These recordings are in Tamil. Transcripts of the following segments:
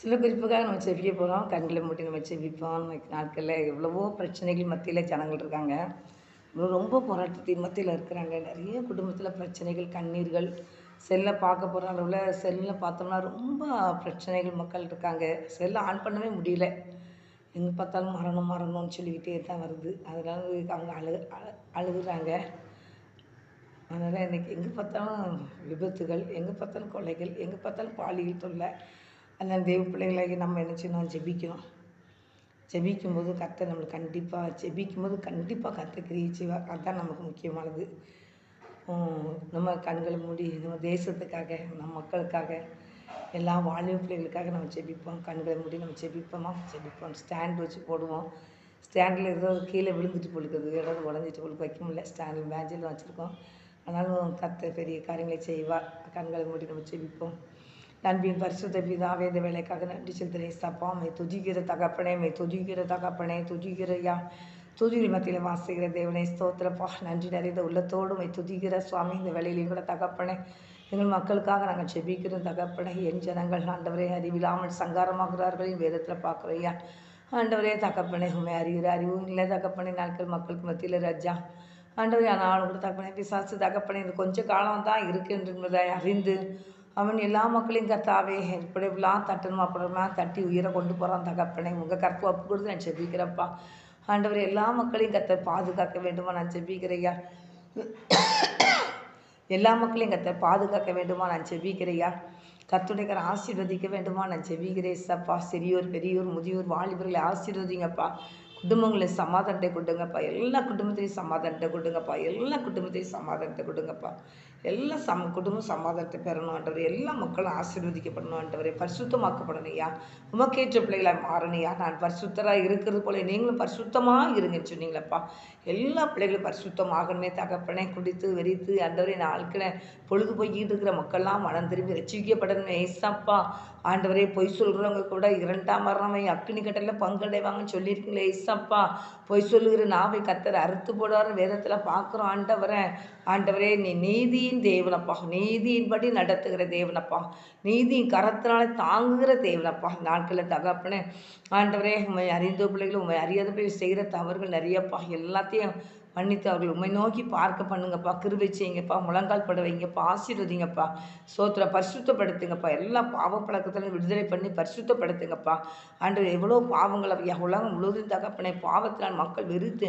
சில குறிப்புக்காக நம்ம செவிக்க போகிறோம் கண்களை மூடி நம்ம செவிப்போம். நாட்களில் எவ்வளவோ பிரச்சனைகள் மத்தியில் ஜனங்கள் இருக்காங்க. இவ்வளோ ரொம்ப போராட்டத்தின் மத்தியில் இருக்கிறாங்க. நிறைய குடும்பத்தில் பிரச்சனைகள் கண்ணீர்கள் செல்லை பார்க்க போகிற அளவில் செல்லில் பார்த்தோம்னா ரொம்ப பிரச்சனைகள் மக்கள் இருக்காங்க. செல்லை ஆன் பண்ணவே முடியல. எங்கே பார்த்தாலும் மரணம் மரணம்னு சொல்லிக்கிட்டே தான் வருது. அதனால அவங்க அழு அழு அழுகுறாங்க. அதனால் இன்றைக்கி எங்கே பார்த்தாலும் விபத்துகள் எங்கே பார்த்தாலும் கொலைகள் எங்கே பார்த்தாலும் பாலியல் தொல்லை அதனால் தெய்வ பிள்ளைகளாகி நம்ம என்ன செய்யணும்? ஜெபிக்கணும். ஜெபிக்கும்போது கத்தை நம்மளுக்கு கண்டிப்பாக ஜெபிக்கும் போது கண்டிப்பாக கத்தை கிரியை செய்வார். அதுதான் நமக்கு முக்கியமானது. நம்ம கண்களை மூடி நம்ம தேசத்துக்காக நம்ம மக்களுக்காக எல்லா வாலிப பிள்ளைகளுக்காக நம்ம ஜெபிப்போம். கண்களை மூடி நம்ம ஜெபிப்போமா? ஜெபிப்போம். ஸ்டாண்ட் வச்சு போடுவோம். ஸ்டாண்டில் ஏதோ கீழே விழுந்துட்டு போலுக்குது ஏதாவது உடஞ்சிட்டு போலுக்கு வைக்க முடியல. ஸ்டாண்டில் மேஜில் வச்சுருக்கோம். ஆனாலும் கத்தை பெரிய காரியங்களை செய்வார். கண்களை மூடி நம்ம ஜெபிப்போம். அன்பின் பரிசுத்த பிதாவே இந்த வேலைக்காக நன்றி செலுத்துகிறேன். சப்பா மை துதிக்கிற தகப்பனே மை துதிக்கிற தகப்பனே துதிக்கிறையா. துதிகள் மத்தியில் வாசிக்கிற தேவனே ஸ்தோத்திரப்பா. நன்றி நிறைந்த உள்ளத்தோடு மை துதிக்கிற சுவாமி இந்த வேலையிலையும் கூட தகப்பனே. எங்கள் மக்களுக்காக நாங்கள் செபிக்கிறோம் தகப்பனே என் ஜனங்கள் ஆண்டவரே அறிவில்லாமல் சங்காரமாகிறார்கள் வேதத்தில் பார்க்குறையா. ஆண்டவரே தகப்பனே உண்மை அறிகிற அறிவும் இல்லை தகப்பனே நாட்கள் மக்களுக்கு மத்தியில் ரஜா. ஆண்டவரே ஆனாலும் கூட தகப்பனே பிசாசு தகப்பனே இது கொஞ்சம் காலம் தான் இருக்குன்றதை அறிந்து அவன் எல்லா மக்களையும் கத்தாவே இப்படி இப்படிலாம் தட்டணும்? அப்படிலாம் தட்டி உயிரை கொண்டு போகிறான் தகப்பனை. உங்கள் கற்பு ஒப்பு கொடுத்து நான் செபிக்கிறப்பா ஆண்டவர் எல்லா மக்களையும் கத்த பாதுகாக்க வேண்டுமா நான் செபிக்கிறையா எல்லா மக்களையும் கத்த பாதுகாக்க வேண்டுமா நான் செபிக்கிறையா கத்துடைக்கிற ஆசீர்வதிக்க வேண்டுமா நான் செபிக்கிறேன் சப்பா. சிறியோர் பெரியோர் முதியோர் வாலிபர்களை ஆசீர்வதிங்கப்பா. குடும்பங்களை சமாதானத்தை கொடுங்கப்பா. எல்லா குடும்பத்தையும் சமாதானத்தை கொடுங்கப்பா. எல்லா குடும்பத்தையும் சமாதானத்தை கொடுங்கப்பா. எல்லாம் சம் குடும்பம் சமாதானத்தை பெறணும் ஆண்டவர் எல்லா மக்களும் ஆசீர்வதிக்கப்படணும் ஆண்டவரே பரிசுத்தமாக்கப்படணும் உமக்கேற்ற பிள்ளைகளாக மாறணையா நான் பரிசுத்தராக இருக்கிறது போல நீங்களும் பரிசுத்தமாக இருங்கன்னு சொன்னீங்களப்பா. எல்லா பிள்ளைகளும் பரிசுத்தமாகணுமே தகப்பனே. குடித்து வெறித்து ஆண்டவரே நாட்களை பொழுது போய்கிட்டு இருக்கிற மக்கள்லாம் மனம் திரும்பி ரசிக்கப்படணும் ஏசப்பா ஆண்டவரே பொய் சொல்கிறவங்க கூட இரண்டாம் மரணமை அக்னி கட்டலில் பங்கடைவாங்கன்னு சொல்லியிருக்கீங்களே ஏசப்பா. பொய் சொல்லுகிற நாவை கத்தரை அறுத்து போடுவார் வேதத்தில் பார்க்குறோம் ஆண்டவரே. ஆண்டவரே நீ நீதியின் தேவனப்பா நீதியின்படி நடத்துகிற தேவனப்பா நீதியின் கரத்தினால தாங்குகிற தேவனப்பா நாட்களில் தகப்பனே ஆண்டவரே உண்மை அறிந்த பிள்ளைகள் உண்மை அறியாத பிள்ளைகள் செய்கிற தவறுகள் நிறையப்பா. எல்லாத்தையும் மன்னித்து அவர்கள் உண்மை நோக்கி பார்க்க பண்ணுங்கப்பா. கிருபை செய்யுங்கப்பா. முழங்கால் பட வைங்கப்பா. ஆசீர்வதிங்கப்பா. சோத்திர பரிசுத்தப்படுத்துங்கப்பா. எல்லா பாவ பழக்கத்திலும் விடுதலை பண்ணி பரிசுத்தப்படுத்துங்கப்பா. ஆண்டவர் எவ்வளோ பாவங்கள் உலகம் முழுவதும் தகப்பனை பாவத்தினால் மக்கள் வெறுத்து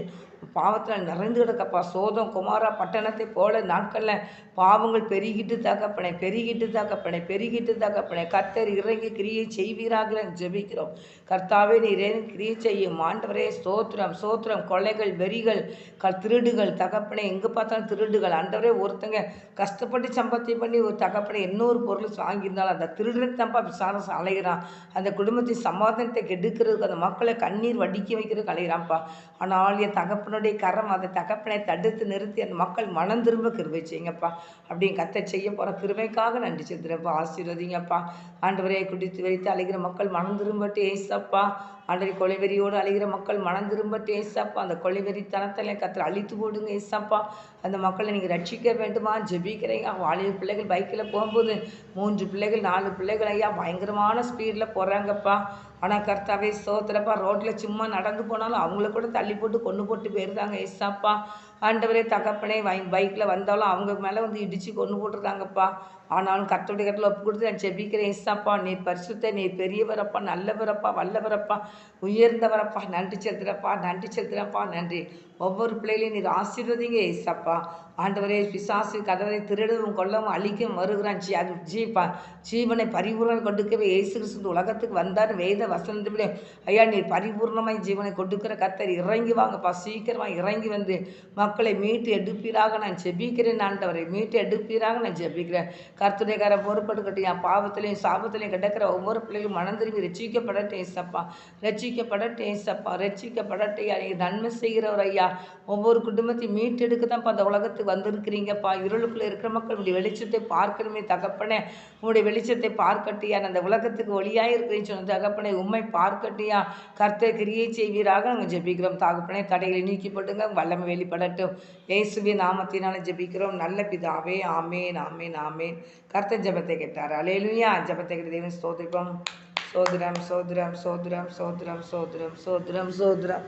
பாவத்தில் நிறைந்து கிடக்கப்பா. சோதம் குமாரா பட்டணத்தை போல நாட்களில் பாவங்கள் பெருகிட்டு தகப்பனை பெருகிட்டு தகப்பனை பெருகிட்டு தகப்பனை. கர்த்தர் இறங்கி கிரியை செய்வீராக ஜெபிக்கிறோம். கர்த்தாவே நீ இறங்கி கிரியை செய்யும் ஆண்டவரே சோத்திரம் சோத்திரம் கொலைகள் வெறிகள் க திருடுகள் தகப்பனை எங்கே பார்த்தாலும் திருடுகள். ஆண்டவரே ஒருத்தங்க கஷ்டப்பட்டு சம்பாத்தியம் பண்ணி ஒரு தகப்பனை இன்னொரு பொருள் வாங்கியிருந்தாலும் அந்த திருடனுக்கு தான்ப்பா விசாரம் அலைகிறான் அந்த குடும்பத்தின் சமாதானத்தை கெடுக்கிறதுக்கு அந்த மக்களை கண்ணீர் வடிக்க வைக்கிறதுக்கு அலைகிறான்ப்பா ஆனால் என் தகப்பனுடைய கரம் அந்த தகப்பனை தடுத்து நிறுத்தி அந்த மக்கள் மனம் திரும்ப கிருபை செய்யுங்கப்பா. அப்படின்னு கத்த செய்ய போகிற கிருபைக்காக நன்றி செலுத்துகிறப்பா ஆசீர்வதிங்கப்பா. ஆண்டவரையை குடித்து வைத்து அழைகிற மக்கள் மனம் திரும்பட்டு ஏசப்பா. ஆண்டவரை கொலைவெறியோடு அழிகிற மக்கள் மனம் திரும்ப ஏசாப்பா அந்த கொலைவெறித்தனத்தில் கத்திர அழித்து போடுங்க ஏசாப்பா அந்த மக்களை நீங்கள் ரட்சிக்க வேண்டுமா? ஜெபிக்கிறீங்க வாலிய பிள்ளைகள் பைக்கில் போகும்போது மூன்று பிள்ளைகள் நாலு பிள்ளைகள் ஐயா பயங்கரமான ஸ்பீடில் போகிறாங்கப்பா ஆனால் கர்த்தாவே சோத்திரப்பா ரோட்டில் சும்மா நடந்து போனாலும் அவங்கள கூட தள்ளி போட்டு கொண்டு போட்டு போயிருந்தாங்க ஏசாப்பா ஆண்டவரே தகப்பனே வை பைக்கில் வந்தாலும் அவங்க மேலே வந்து இடித்து கொண்டு போட்டிருக்காங்கப்பா. ஆனாலும் கர்த்தருடைய கட்டில் ஒப்பு கொடுத்து நான் செபிக்கிறேன் இசாப்பா நீ பரிசுத்த நீ பெரியவரப்பா நல்லவரப்பா வல்லவரப்பா உயர்ந்தவரப்பா. நன்றி செலுத்துகிறப்பா நன்றி செலுத்துகிறப்பா நன்றி. ஒவ்வொரு பிள்ளைகளையும் நீர் ஆசீர்வதிங்க ஏசப்பா. ஆண்டவரே பிசாசு கதவரை திருடவும் கொல்லவும் அழிக்கவும் வருகிறான். ஜீ அது ஜீப்பா. ஜீவனை பரிபூர்ணம் கொடுக்கவே இயேசு கிறிஸ்து உலகத்துக்கு வந்தார். வேத வசனத்திலே ஐயா நீர் பரிபூர்ணமாய் ஜீவனை கொடுக்கிற கத்தர் இறங்கி வாங்கப்பா. சீக்கிரமாக இறங்கி வந்து மக்களை மீட்டு எடுப்பீராக நான் ஜெபிக்கிறேன் ஆண்டவரை. மீட்டு எடுப்பீராக நான் ஜெபிக்கிறேன். கர்த்துடையக்கார பொறுப்படுக்கட்டும் என் பாவத்திலையும் சாபத்திலையும் கிடக்கிற ஒவ்வொரு பிள்ளைகளும் மனம் திரும்பி ரட்சிக்கப்படட்டும் ஏசப்பா. ரட்சிக்கப்படட்டும் ஏசப்பா. ரட்சிக்கப்படட்டும் ஐயா. நன்மை செய்கிறவர் ஐயா. ஒவ்வொரு குடும்பத்தையும் மீட்டெடுக்க தான் அந்த உலகத்துக்கு வந்திருக்கிறீங்கப்பா. இருளுக்குள்ளே இருக்கிற மக்கள் உடைய வெளிச்சத்தை பார்க்கணுமே தகப்பனே. உங்களுடைய வெளிச்சத்தை பார்க்கட்டியா அந்த உலகத்துக்கு ஒளியாக இருக்கிறேன்னு சொன்ன தகப்பனை உண்மை பார்க்கட்டியா கர்த்தர் கிரியை செய்வீராக நாங்கள் ஜெபிக்கிறோம் தகப்பனே. தடைகளை நீக்கிப்படுங்க வல்லமை வெளிப்படட்டும். இயேசுவே நாமத்தினால ஜெபிக்கிறோம். நல்ல பிதாவே ஆமேன் ஆமேன் ஆமேன். கர்த்த ஜபத்தை கேட்டார். அலையிலுயா ஜபத்தை கேட்ட தேவன் ஸ்தோத்திரிப்போம் சோதரம் சோதரம் சோதரம் சோதரம் சோதரம் சோதரம் சோதரம்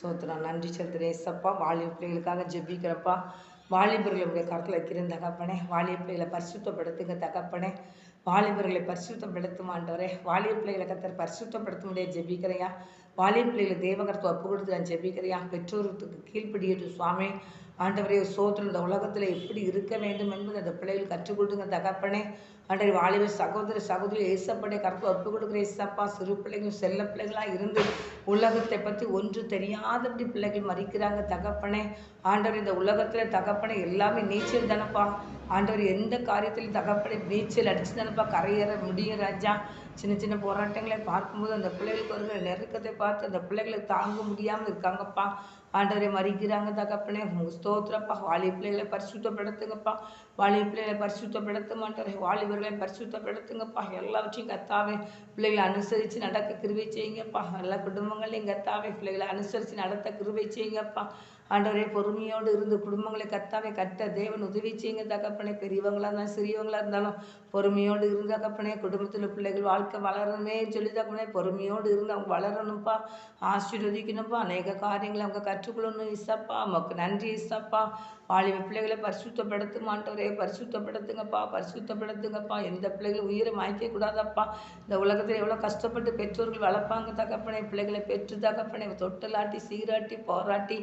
சோத்ரா நன்றி செலுத்துறேன் ஏசப்பா. வாலிப பிள்ளைகளுக்காக ஜெபிக்கிறப்பா. வாலிபர்கள் வாலிபர்களுடைய கருத்தில் வைக்கிறேன் தகப்பனே. வாலிப பிள்ளைகளை பரிசுத்தப்படுத்துங்க தகப்பனே. வாலிபர்களை பரிசுத்தப்படுத்தும் ஆண்டவரே வாலிப பிள்ளைகளை கத்தர் பரிசுத்தப்படுத்த முடியாது ஜெபிக்கிறையா? வாலிப பிள்ளைகளை தேவகரத்தை ஒப்பு கொடுத்து நான் ஜெபிக்கிறையா? பெற்றோருக்கு கீழ்ப்படியது சுவாமி. ஆண்டவரே சோதனை இந்த உலகத்தில் எப்படி இருக்க வேண்டும் என்பது அந்த பிள்ளைகள் கற்றுக் கொடுங்க தகப்பனே. ஆண்டவர் வாலிபர் சகோதர சகோதரி ஏசப்படை கருத்து ஒப்பு கொடுக்குற ஏசப்பா சிறு பிள்ளைங்களும் செல்ல பிள்ளைகளாக இருந்து உலகத்தை பற்றி ஒன்று தெரியாதபடி பிள்ளைகள் மறிக்கிறாங்க. தகப்பனே ஆண்டவர் இந்த உலகத்தில் தகப்பனை எல்லாமே நீச்சல் தானப்பா. ஆண்டவர் எந்த காரியத்திலும் தகப்பனை நீச்சல் அடிச்சு தானப்பா கரையேற முடியும் ராஜா. சின்ன சின்ன போராட்டங்களை பார்க்கும்போது அந்த பிள்ளைகளுக்கு வருகிற நெருக்கத்தை பார்த்து அந்த பிள்ளைகளை தாங்க முடியாமல் இருக்காங்கப்பா. ஆண்டவரை மறிக்கிறாங்க தகப்பனே. ஸ்தோத்திரப்பா. வாலி பிள்ளைகளை பரிசுத்தப்படுத்துங்கப்பா. வாலி பிள்ளைகளை பரிசுத்தப்படுத்த மாட்டாரே வாலிபர்களை பரிசுத்தப்படுத்துங்கப்பா. எல்லாவற்றையும் கத்தாவே. பிள்ளைகளை அனுசரித்து நடக்க கிருவி செய்யுங்கப்பா. அவங்களை எங்கள் கத்தாவே பிள்ளைகளை அனுசரித்து நடத்த கிருபை செய்யுங்கப்பா. ஆண்டவரே பொறுமையோடு இருந்து குடும்பங்களை கத்தாவே கட்ட தேவன் உதவி செய்யுங்க தகப்பனே. பெரியவங்களா இருந்தாலும் சிறியவங்களா இருந்தாலும் பொறுமையோடு இருந்து தகப்பனே. குடும்பத்தில் பிள்ளைகள் வாழ்க்கை வளரணுமே சொல்லி தகப்பனே பொறுமையோடு இருந்து அவங்க வளரணும்ப்பா. ஆசீர்வதிக்கணும்ப்பா. அநேக காரியங்களை அவங்க கற்றுக்கொள்ளணும் இசப்பா. நமக்கு நன்றி இசப்பா. வாலிப பிள்ளைகளை பரிசுத்தப்படுத்து மாட்டவரே பரிசுத்தப்படுத்துங்கப்பா பரிசுத்தப்படுத்துங்கப்பா. எந்த பிள்ளைகளும் உயிரை மாய்க்க கூடாதப்பா. இந்த உலகத்தில் எவ்வளோ கஷ்டப்பட்டு பெற்றோர்கள் வளர்ப்பாங்க தகப்பனே. பிள்ளைகளை பெற்று தகப்பனே தொட்டலாட்டி சீராட்டி போராட்டி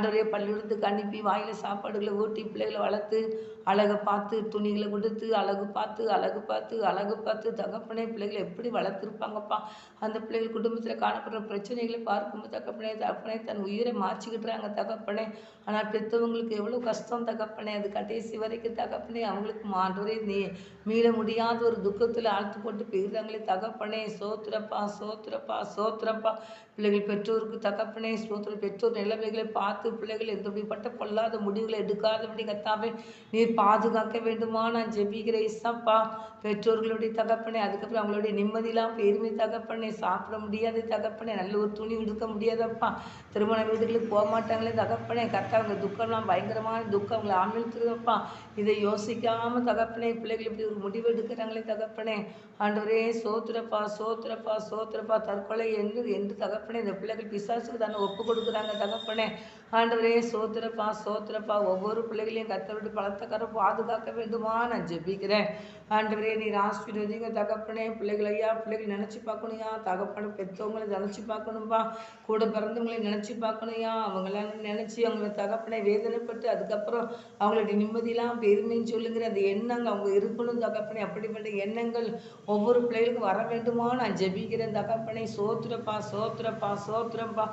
ஆண்டவரே பள்ளிக்கூடத்துக்கு அனுப்பி வாயில் சாப்பாடுகளை ஊட்டி பிள்ளைகளை வளர்த்து அழகை பார்த்து துணிகளை கொடுத்து அழகு பார்த்து அழகு பார்த்து அழகு பார்த்து தகப்பனே பிள்ளைகளை எப்படி வளர்த்துருப்பாங்கப்பா? அந்த பிள்ளைகள் குடும்பத்தில் காணப்படுற பிரச்சனைகளை பார்க்கும்போது தகப்பனே தகப்பனே தன் உயிரை மாற்றிக்கிட்டுறாங்க தகப்பனே. ஆனால் பெற்றவங்களுக்கு எவ்வளோ கஷ்டம் தகப்பனே அது கடைசி வரைக்கும் தகப்பனே அவங்களுக்கு மாண்டவரே நீ மீள முடியாத ஒரு துக்கத்தில் ஆழ்த்து போட்டு பெய்கிறாங்களே தகப்பனே. சோத்திரப்பா சோத்திரப்பா சோத்திரப்பா. பிள்ளைகள் பெற்றோருக்கு தகப்பனே சோத்திர பெற்றோர் நிலைமைகளை பார்த்து பிள்ளைகள் எந்தபடிப்பட்ட பொல்லாத முடிவுகளை எடுக்காதபடி கத்தாவே நீர் பாதுகாக்க வேண்டுமா? நான் ஜெபிக்கிறேன் இசப்பா பெற்றோர்களுடைய தகப்பனே அதுக்கப்புறம் அவங்களுடைய நிம்மதியெல்லாம் பெருமை தகப்பனே சாப்பிட முடியாது தகப்பனே நல்ல ஒரு துணி உடுக்க முடியாதப்பா. திருமண வீடுகளுக்கு போக மாட்டாங்களே தகப்பனே. கரெக்டாக அவங்க துக்கம்லாம் பயங்கரமான துக்கம் அவங்களை ஆமிழ்த்துறப்பா இதை யோசிக்காம தகப்பனே பிள்ளைகள் இப்படி ஒரு முடிவு எடுக்கிறாங்களே தகப்பனே. ஆண்டவரே சோத்திரப்பா சோத்திரப்பா சோத்திரப்பா தற்கொலை என்று என்று தகப்பனே இந்த பிள்ளைகள் பிசாசுக்கு தானே ஒப்பு கொடுக்குறாங்க தகப்பனே. ஆண்டவரே சோத்திரப்பா சோத்திரப்பா ஒவ்வொரு பிள்ளைகளையும் கத்த விட்டு எல்லாரும் பாதுகாக்க வேண்டுமா? நான் ஜெபிக்கிறேன். ஆண்டவரே நீர் ஆசீர்வதிங்க. தகப்பனே பிள்ளைகள் ஐயா பிள்ளைகள் நினச்சி பார்க்கணுயா தகப்பனை பெற்றவங்களை நினச்சி பார்க்கணும்பா கூட பிறந்தவங்களை நினச்சி பார்க்கணுயா அவங்களாம் நினச்சி அவங்கள தகப்பனை வேதனைப்பட்டு அதுக்கப்புறம் அவங்களுடைய நிம்மதியெல்லாம் பெருமைன்னு சொல்லுங்கிற அந்த எண்ணங்கள் அவங்க இருக்கணும் தகப்பனை. அப்படிப்பட்ட எண்ணங்கள் ஒவ்வொரு பிள்ளைகளுக்கும் வர வேண்டுமா? நான் ஜெபிக்கிறேன் தகப்பனை. சோத்துறப்பா சோத்திரப்பா சோத்திரப்பா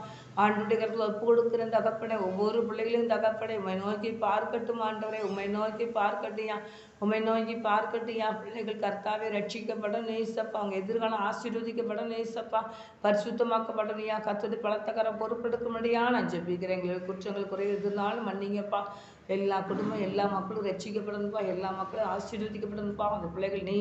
ஆண்டுடைய கருத்தில் ஒப்பு கொடுக்கிறேன் தகப்பனே ஒவ்வொரு பிள்ளைகளையும் தகப்பனே உண்மை நோக்கி பார்க்கட்டும் ஆண்டவரே உண்மை நோக்கி பார்க்கட்டியா உண்மை நோக்கி பார்க்கட்டியா பிள்ளைகள். கர்த்தாவே ரட்சிக்கப்படும் நேசப்பா. அவங்க எதிர்காலம் ஆசீர்வதிக்கப்படும் நேசப்பா. பரிசுத்தமாக்கப்படலையா கத்தது பலத்தக்கர பொறுப்பெடுக்க முடியாது நான் ஜெபிக்கிறேன். எங்களுக்கு குற்றங்கள் குறை எதுனாலும் மன்னிங்கப்பா. எல்லா குடும்பம் எல்லா மக்களும் ரட்சிக்கப்படணும்ப்பா எல்லா மக்களும் ஆசீர்வதிக்கப்படணும்ப்பா அந்த பிள்ளைகள் நீ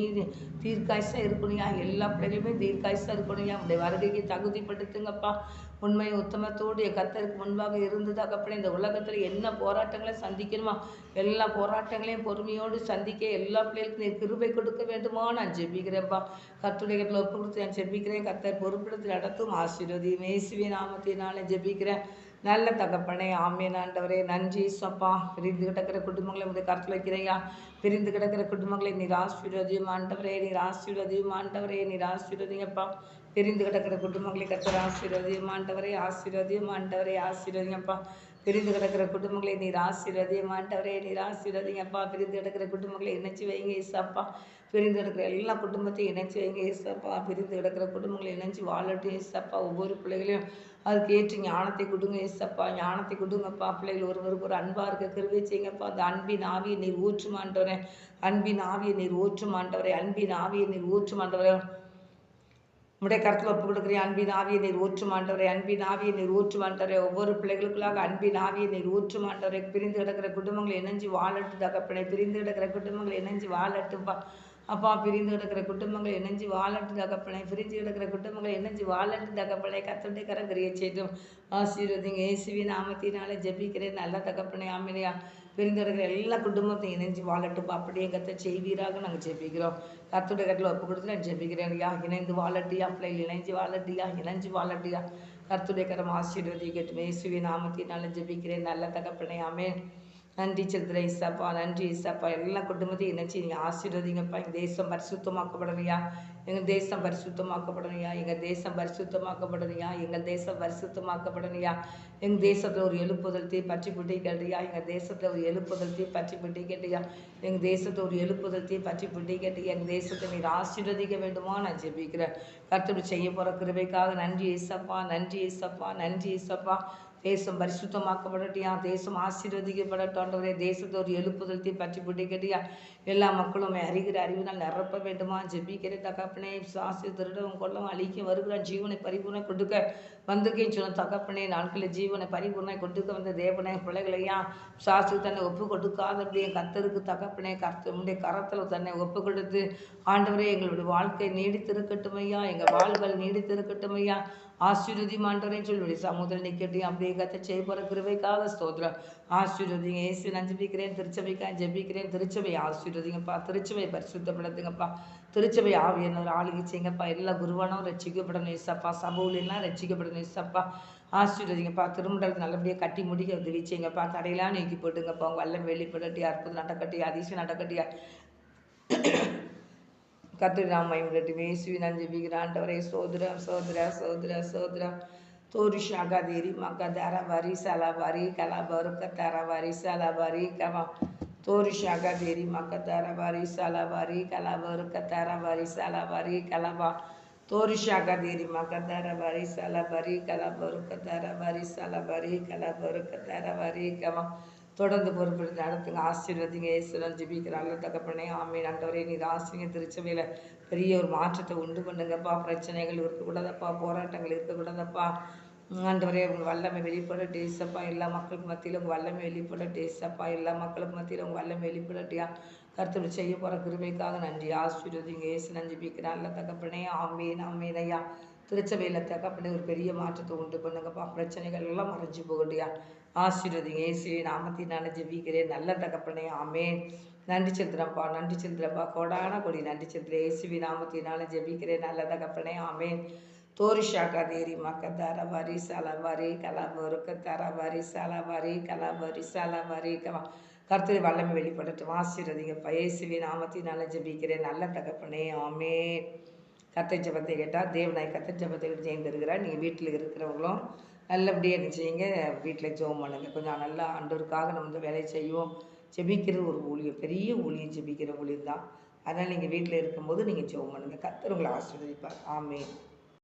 தீர்க்காய்ஸாக இருக்கணும்யா. எல்லா பிள்ளைகளுமே தீர்க்காய்ஸாக இருக்கணும்யா. உடைய வருகைக்கு தகுதிப்படுத்துங்கப்பா. உண்மை உத்தமத்தோடு கத்தருக்கு முன்பாக இருந்ததாக தகப்பனே இந்த உலகத்தில் என்ன போராட்டங்களை சந்திக்கணுமா? எல்லா போராட்டங்களையும் பொறுமையோடு சந்திக்க எல்லா பிள்ளைகளுக்கும் நீ கிருபை கொடுக்க வேண்டுமா? நான் ஜெபிக்கிறேன்ப்பா. கத்துடைய ஒப்பு கொடுத்து நான் ஜெபிக்கிறேன். கத்தர் பொறுப்பெடுத்து நடத்தும் ஆசீர்வதி மேசுவி நாமத்தினாலே ஜெபிக்கிறேன். நல்ல தகப்பனே ஆமீன் ஆண்டவரே. நன்றி சப்பா பிரிந்து கிடக்கிற குடும்பங்களை உடைய கருத்தில் வைக்கிறையா. பிரிந்து கிடக்கிற குடும்பங்களை நீர் ஆசீர்வதியும் ஆண்டவரே நீர் ஆசீர்வதியும் ஆண்டவரே நீர் ஆசீர்வதிங்கப்பா. பிரிந்து கிடக்கிற குடும்பங்களை கத்தர் ஆசீர்வதியும் ஆண்டவரே ஆசீர்வதியும் ஆண்டவரே ஆசீர்வதிங்கப்பா. பிரிந்து கிடக்கிற குடும்பங்களை நீர் ஆசீர்வதியும் ஆண்டவரே நீர் ஆசீர்வதிங்கப்பா. பிரிந்து கிடக்கிற குடும்பங்களை இணைச்சி வைங்க ஏசப்பா பிரிந்து கிடக்கிற எல்லா குடும்பத்தையும் இணைச்சி வைங்க ஏசப்பா. பிரிந்து கிடக்கிற குடும்பங்களை இணைச்சி வாழட்டும் ஏசப்பா. ஒவ்வொரு பிள்ளைகளையும் அதுக்கு ஏற்று ஞானத்தை கொடுங்க ஏசப்பா. ஞானத்தை கொடுங்கப்பா. பிள்ளைகள் ஒருவருக்கு ஒரு அன்பாக இருக்க கிருவை செய்யுங்கப்பா. அந்த அன்பின் ஆவியை நீர் ஊற்றுமாண்டவரே. அன்பின் ஆவியை நீர் ஊற்றுமாண்டவரே. அன்பின் ஆவியை நீர் ஊற்றுமாண்டவரே. உடைய கருத்தில் ஒப்பு கொடுக்குறேன் அன்பின் ஆவியை நீர் ஊற்றுமாண்டவரே. அன்பின் ஆவியை நீர் ஊற்றுமாண்டவரே. ஒவ்வொரு பிள்ளைகளுக்குள்ளாக அன்பின் ஆவியை நீர் ஊற்றுமாண்டவரே. பிரிந்து கிடக்கிற குடும்பங்களை இணைஞ்சு வாழட்டு தகப்பனை. பிரிந்து கிடக்கிற குடும்பங்களை இணைஞ்சு வாழட்டுப்பா அப்பா பிரிந்து கிடக்கிற குடும்பங்களை இணைஞ்சு வாழட்டு தகப்பனை பிரிஞ்சு கிடக்கிற குடும்பங்களை இணைஞ்சு வாழட்டு தகப்பனை கத்தண்டை கரங்கரிய செய்யும் ஆசீர்வதிங்க இயேசுவி நாமத்தினால ஜெபிக்கிறேன். நல்ல தகப்பனை ஆமினியா பிரிந்திருக்கிற எல்லா குடும்பத்தையும் இணைஞ்சு வாழட்டும் அப்படியே கத்த செய்வீராக நாங்கள் ஜெபிக்கிறோம். கத்துடைய கட்டில் ஒப்பு கொடுத்து நான் ஜெபிக்கிறேன். யா இணைந்து வாழட்டியா. பிள்ளைகள் இணைஞ்சு வாழட்டியா. இணைஞ்சு வாழட்டியா. கர்த்துடைய கரம் கேட்டு ஏசுவி நாமத்தினால ஜெபிக்கிறேன். நல்ல தகப்பனை ஆமேன். நன்றி சந்திர இசப்பா நன்றி இசப்பா. எல்லா குடும்பத்தையும் இணைச்சி நீங்கள் ஆசீர்வதிங்கப்பா. எங்கள் தேசம் பரிசுத்தமாக்கப்படலையா எங்கள் தேசம் பரிசுத்தமாக்கப்படலையா எங்கள் தேசம் பரிசுத்தமாக்கப்படலையா எங்கள் தேசம் பரிசுத்தமாக்கப்படலையா எங்கள் தேசத்தில் ஒரு எழுப்புதல் தீ பற்றி பிடி கேட்டியா எங்கள் தேசத்தில் ஒரு எழுப்புதல் தீ பற்றி பிடி கேட்டியா எங்கள் தேசத்தை ஒரு எழுப்புதல் தீ பற்றி பிடி கேட்டியா எங்கள் தேசத்தை நீர் ஆசீர்வதிக்க வேண்டுமா? நான் ஜெபிக்கிறேன். கர்த்தர் செய்ய போகிற கிருபைக்காக நன்றி இசப்பா நன்றி இசப்பா நன்றி இசப்பா. தேசம் பரிசுத்தமாக்கப்படட்டியா தேசம் ஆசீர்வதிக்கப்படட்டோன்றவரே தேசத்தை ஒரு எழுப்புதலத்தை பற்றி பிடிக்கட்டியா எல்லா மக்களும் அறிகிற அறிவினால் நிரப்ப வேண்டுமா? ஜெபிக்கிற தகப்பனே சாசி திருடவும் கொள்ளவும் அழிக்கும் வருகிறான் ஜீவனை பரிபூர்ண கொடுக்க வந்திருக்கேன்னு சொன்ன தகப்பனே நாட்களில் ஜீவனை பரிபூர்ண கொடுக்க வந்த தேவனே பிள்ளைகளையா சாஸ்திரி தன்னை ஒப்பு கொடுக்காதபடியே கத்தருக்கு தகப்பனே கர்த்தருடைய கரத்தில் தன்னை ஒப்பு கொடுத்து ஆண்டவரே எங்களுடைய வாழ்க்கை நீடித்திருக்கட்டும் ஐயா எங்கள் வாழ்கள் நீடித்திருக்கட்டும் ஐயா. ஆசீர்வதி மாண்டவரேன்னு சொல்லி சமுதிரம் நிற்கட்டும் அப்படியே கத்தை செய்ய போகிற கிருவைக்காக ஸ்தோத்திரம். ஆசீர்வதிங்க. இயேசு நான் ஜெபிக்கிறேன் திருச்சபைக்காக ஜெபிக்கிறேன். திருச்சபை ஆசீர்வதிங்கப்பா. திருச்சபை பரிசுத்தப்படுத்துங்கப்பா. திருச்சபை ஆவியனர் ஆளுகை செய்யுங்கப்பா. எல்லா குருவானும் ரசிக்கப்படணும் இசப்பா சபையிலாம் ரட்சிக்கப்படணும் இசப்பா ஆசீர்வதிங்கப்பா. திருமண்டலத்தை நல்லபடியாக கட்டி முடிக்க உதவி செய்யுங்கப்பா. தடையெல்லாம் நீக்கி போட்டுங்கப்பா. உங்கள் வல்லம் வெளிப்படட்டி அற்புதம் நடக்கட்டி அதிசயம் நடக்கட்டியா. கத்திரி நாம் மயங்கட்டி வேசுவி நஞ்சு ஆண்டவரே சோதர சோதர சோதர சோதரா தோரி ஷாகாதேரி மக்க தரவாரி சலவாரி கலபரு கத்தரவாரி சலவாரி கம தோரி ஷாகாதேரி மக்க தரவாரி சலவாரி கலபரு கத்தரவாரி சலவாரி கலபா தோரி ஷாகாதேரி மக்க தரவாரி சலவாரி கலபரு கத்தரவாரி சலவாரி கலபரு கத்தரவாரி கம தொடர்ந்து பொறுப்பெடுத்து நடத்துங்க. ஆசீர்வதிங்க இயேசுடன் ஜெபிக்கிற நல்ல தகப்பனே ஆமீன். ஆண்டவரே நீர் ஆசிரியங்க திருச்சபையில் பெரிய ஒரு மாற்றத்தை உண்டு பண்ணுங்கப்பா. பிரச்சனைகள் இருக்கக்கூடாதப்பா. போராட்டங்கள் இருக்கக்கூடாதப்பா. ஆண்டவரே உங்கள் வல்லமை வெளிப்பட டேசப்பா எல்லா மக்களுக்கு மத்தியில் உங்கள் வல்லமை வெளிப்பட டேசப்பா எல்லா மக்களுக்கு மத்தியில் உங்கள் வல்லமை வெளிப்படட்டியா கருத்து செய்ய போகிற கிருமைக்காக நன்றி. ஆசீர்வதிங்க இயேசு நன்றி பிக்கிற நல்ல தகப்பனே ஆமீன் ஆமீன் ஐயா. திருச்சபையில் தகப்பனே ஒரு பெரிய மாற்றத்தை உண்டு பண்ணுங்கப்பா பிரச்சனைகள் எல்லாம் மறைஞ்சு போகட்டியா ஆசீர்வதிங்க. இயேசுவே நாமத்தினால ஜெபிக்கிறேன். நல்ல தகப்பனே ஆமேன். நன்றி செலுத்துறப்பா நன்றி செலுத்துறப்பா கோடான கொடி நன்றி சந்திர இயேசுவி நாமத்தினால ஜெபிக்கிறேன். நல்ல தகப்பனே ஆமேன். தோரிஷாக்கா தேரி மக்க தரவாரி சலவாரி கலபரு தரவாரி சலவாரி கலாபரி சலவாரி கவா கருத்து வல்லமை வெளிப்படட்டும் ஆசீர்வதிங்கப்பா. இயேசுவி நாமத்தினால ஜெபிக்கிறேன். நல்ல தகப்பனே ஆமேன். கத்தை ஜபத்தை கேட்டால் தேவநாய் கத்தை ஜபத்தை சேர்ந்துருக்கிறார் நீங்கள் வீட்டில் இருக்கிறவங்களும் நல்லபடியாக என்ன செய்யுங்க வீட்டில் ஜெபம் பண்ணுங்கள் கொஞ்சம் நல்லா ஆண்டவருக்காக நம்ம வந்து வேலையை செய்வோம். ஜெபிக்கிறது ஒரு ஊழியம். பெரிய ஊழியம் ஜெபிக்கிற ஊழியம் தான் அதனால் நீங்கள் வீட்டில் இருக்கும்போது நீங்கள் ஜெபம் பண்ணுங்கள் கத்தர் உங்களை ஆசீர்வதிப்பார். ஆமே